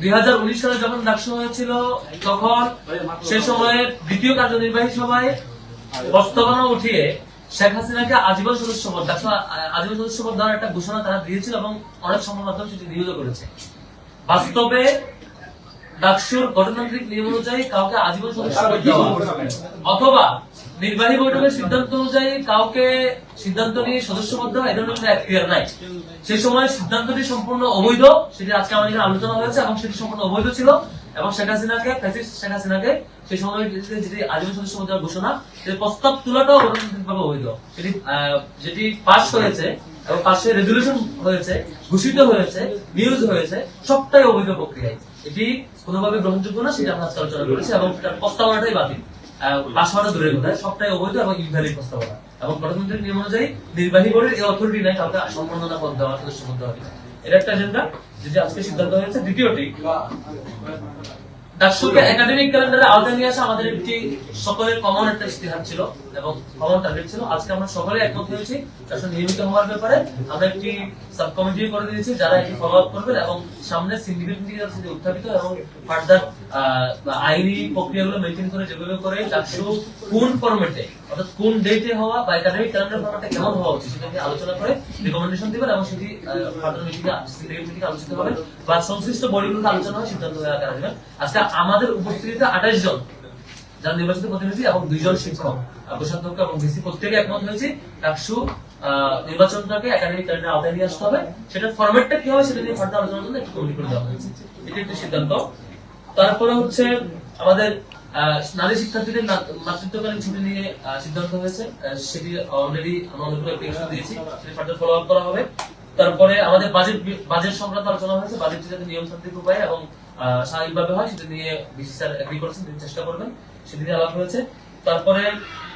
দুই সালে যখন ডাকসু হয়েছিল, তখন সে সময়ে দ্বিতীয় কার্যনির্বাহী সভায় প্রস্তাবনা উঠিয়ে শেখ হাসিনাকে আজীবন সদস্য পদ আজীবন সদস্য পদ দেওয়ার একটা ঘোষণা তারা দিয়েছিল এবং অনেক সংবাদ মাধ্যম সেটি নিয়োগ করেছে। বাস্তবে ডাকসুর গঠনতান্ত্রিক নিয়ম অনুযায়ী কাউকে আজীবন সদস্য দেওয়া অথবা নির্বাহী বৈঠকের সিদ্ধান্ত অনুযায়ী কাউকে সিদ্ধান্ত নিয়ে সদস্য পদ দেওয়া এদের মধ্যে এখতিয়ার নাই। সেই সময় সিদ্ধান্তটি সম্পূর্ণ অবৈধ সেটি আজকে আমাদের আলোচনা হয়েছে এবং সেটি সম্পূর্ণ অবৈধ ছিল এবং শেখ হাসিনাকে শেখ হাসিনাকে সেই সময় যেটি আজীবন সদস্য পদ দেওয়ার ঘোষণা প্রস্তাব তোলাটাও গণতান্ত্রিকভাবে অবৈধ। সেটি যেটি পাস হয়েছে এবং পাশে রেজলিউশন হয়েছে ঘোষিত হয়েছে নিউজ হয়েছে সবটাই অবৈধ প্রক্রিয়ায়। এটি কোনোভাবে গ্রহণযোগ্য না সেটা আমরা আলোচনা করেছি এবং প্রস্তাবনাটাই বাতিল। আহ, দূরের কথা সবটাই অবৈধ এবং ইনভ্যালিড প্রস্তাবনা। এবং গণতন্ত্রের নিয়ম অনুযায়ী নির্বাহী বোর্ডের এই অথরিটি নাই কাউকে সম্মাননা পদ দেওয়া সদস্য পদ দেওয়া এটা একটা এজেন্ডা যেটি আজকে সিদ্ধান্ত হয়েছে দ্বিতীয়টি ডাকসুকে একাডেমিক ক্যালেন্ডারে আওতায় নিয়ে আসা আমাদের একটি সকলের কমন একটা ইস্তেহার ছিল। এবং কমন টার্গেট ছিল আজকে আমরা সকলে একমত হয়েছি নিয়মিত হওয়ার ব্যাপারে। আমরা একটি সাব কমিটি করে দিয়েছি, যারা এটি ফলো আপ করবেন এবং সামনে সিন্ডিকেট উত্থাপিত এবং ফার্দার আইনি প্রক্রিয়াগুলো মেনটেন করে যেগুলো করে ডাকসু কোন ফরম্যাটে অর্থাৎ কোন ডেটে হওয়া বা একাডেমিক ক্যালেন্ডার কেমন হওয়া উচিত সেটা নিয়ে আলোচনা করে রিকমেন্ডেশন দিবেন এবং সেটি ফার্দার মিটিংয়ে সিন্ডিকেট মিটিংয়ে আলোচিত হবে। বা সংশ্লিষ্ট বডিগুলোতে আলোচনা হয় সিদ্ধান্ত আজকে আমাদের উপস্থিতিতে আঠাশ জন যারা নির্বাচিত প্রতিনিধি এবং দুইজন শিক্ষক কোষাধ্যক্ষ এবং ভিসি প্রত্যেকে একমত হয়েছে ডাকসু নির্বাচনটাকে একাডেমিক ক্যালেন্ডার আওতায় নিয়ে আসতে হবে। সেটা ফরম্যাটটা কি হবে, সেটা নিয়ে ফার্দার আলোচনার জন্য একটু কমিটি করে দেওয়া হয়েছে। এটি একটি সিদ্ধান্ত। তারপরে হচ্ছে আমাদের নারী শিক্ষার্থীদের মাতৃত্বকালীন ছুটি নিয়ে সিদ্ধান্ত হয়েছে। সেটি অলরেডি আমরা অনেকগুলো অ্যাপ্লিকেশন দিয়েছি। সেটি ফার্দার ফলো আপ করা হবে। তারপরে আমাদের বাজেট বাজেট সংক্রান্ত আলোচনা হয়েছে। বাজেটটি যাতে নিয়মতান্ত্রিক উপায়ে এবং স্বাভাবিকভাবে হয়, সেটা নিয়ে বিসি স্যার এগ্রি করেছেন, তিনি চেষ্টা করবেন সেটি আলাপ হয়েছে। তারপরে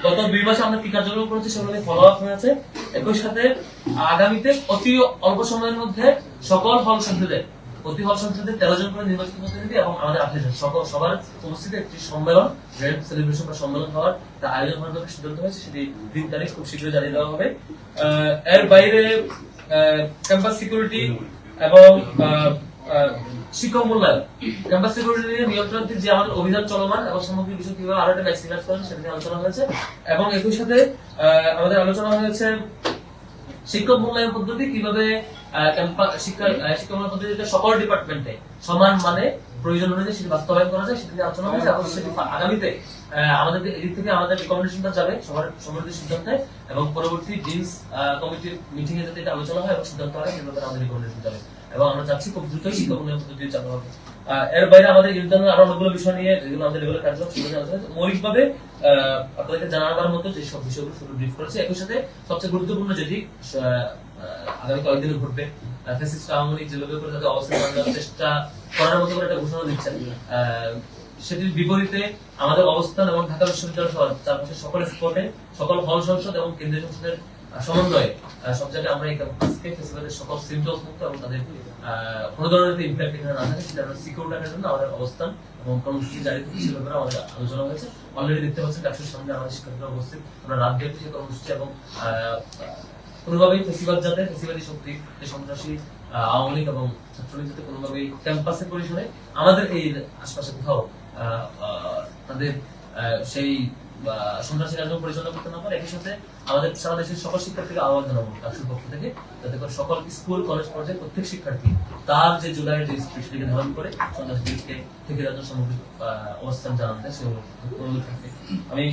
গত দুই মাসে আমরা কি কার্যক্রম করেছি সেগুলো ফলো আপ হয়েছে একই সাথে আগামীতে অতি অল্প সময়ের মধ্যে সকল হল সংসদে প্রতি হল সংসদে তেরো জন করে নির্বাচিত প্রতিনিধি এবং আমাদের আঠাশ সকল, সবার উপস্থিতি একটি সম্মেলন গ্র্যান্ড সেলিব্রেশন বা সম্মেলন হওয়ার তা আয়োজন হওয়ার সিদ্ধান্ত হয়েছে, সেটি দিন তারিখ খুব শীঘ্রই জানিয়ে দেওয়া হবে। এর বাইরে ক্যাম্পাস সিকিউরিটি এবং শিক্ষক মূল্যায়ন ক্যাম্পাস সিকিউরিটি যে আমাদের অভিযান চলমান এবং সামগ্রিক বিষয় কীভাবে আরও একটা ম্যাক্সিমাইজ করেন সেটা নিয়ে আলোচনা হয়েছে। এবং একই সাথে আমাদের আলোচনা হয়েছে শিক্ষক মূল্যায়ন পদ্ধতি কীভাবে সকল ডিপার্টমেন্টে সমান মানে প্রয়োজন অনুযায়ী সেটি বাস্তবায়ন করা যায় সেটি আলোচনা হয়েছে এবং সেটি আগামীতে আমাদের এদিক থেকে আমাদের যাবে সবার সিদ্ধান্তে এবং পরবর্তী ডিনস কমিটির মিটিং এ যাতে আলোচনা হয় এবং সিদ্ধান্ত হয় আমাদের যাবে এবং আমরা চাচ্ছি খুব দ্রুতই চালু হবে এর বাইরে আমাদের আরও অনেকগুলো বিষয় নিয়ে যেগুলো আমাদের রেগুলার কার্যক্রম হয়েছে। মৌলিকভাবে আপনাদেরকে জানাবার মতো যে সব বিষয়গুলো শুধু ব্রিফ করেছে, একই সাথে সবচেয়ে গুরুত্বপূর্ণ যেটি আগামী কয়েকদিনে ঘটবে। করার সেটির বিপরীতে আমাদের অবস্থান এবং সকল এবং কোনো ধরনের ইম্প্যাক্ট না থাকে আমাদের অবস্থান এবং আলোচনা হয়েছে। দেখতে আমরা কর্মসূচি এবং কোনোভাবেই ফেসিবাদ যাতে ফেসিবাদী শক্তি সন্ত্রাসী আওয়ামী লীগ এবং ছাত্রলীগ যাতে কোনোভাবেই পরিসরে আমাদের এই আশপাশে কোথাও তাদের সেই সন্ত্রাসী কার্যক্রম পরিচালনা করতে না পারে একই সাথে আমাদের সারা দেশের সকল শিক্ষার্থীকে আহ্বান জানাব ডাকসুর পক্ষ থেকে যাতে করে সকল স্কুল কলেজ পর্যায়ে প্রত্যেক শিক্ষার্থী তার যে জুলাইয়ের যে ধারণ করে সন্ত্রাসীকে থেকে আহ, অবস্থান দেয় সেগুলো অনুরোধ আমি